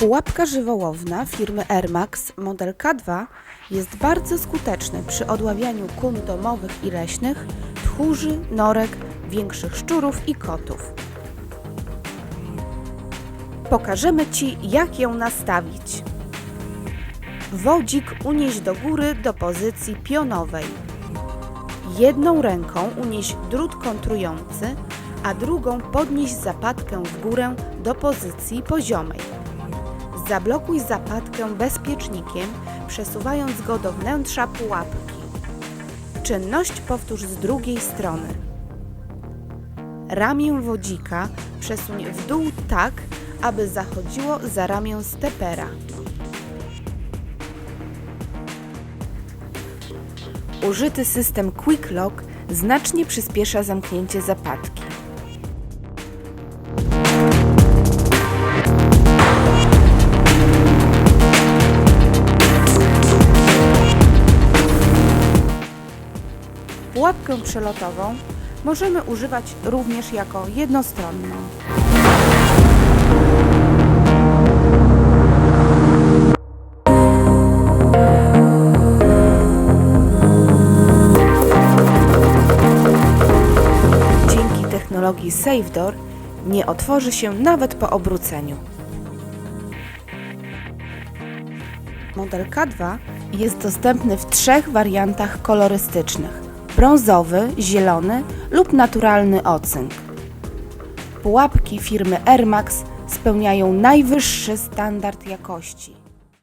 Pułapka żywołowna firmy Airmax model K2 jest bardzo skuteczny przy odławianiu kun domowych i leśnych, tchórzy, norek, większych szczurów i kotów. Pokażemy Ci, jak ją nastawić. Wodzik unieś do góry do pozycji pionowej. Jedną ręką unieś drut kontrujący, a drugą podnieś zapadkę w górę do pozycji poziomej. Zablokuj zapadkę bezpiecznikiem, przesuwając go do wnętrza pułapki. Czynność powtórz z drugiej strony. Ramię wodzika przesuń w dół tak, aby zachodziło za ramię stepera. Użyty system Quick Lock znacznie przyspiesza zamknięcie zapadki. Pułapkę przelotową możemy używać również jako jednostronną. Dzięki technologii SafeDoor nie otworzy się nawet po obróceniu. Model K2 jest dostępny w trzech wariantach kolorystycznych: brązowy, zielony lub naturalny ocynk. Pułapki firmy Airmax spełniają najwyższy standard jakości.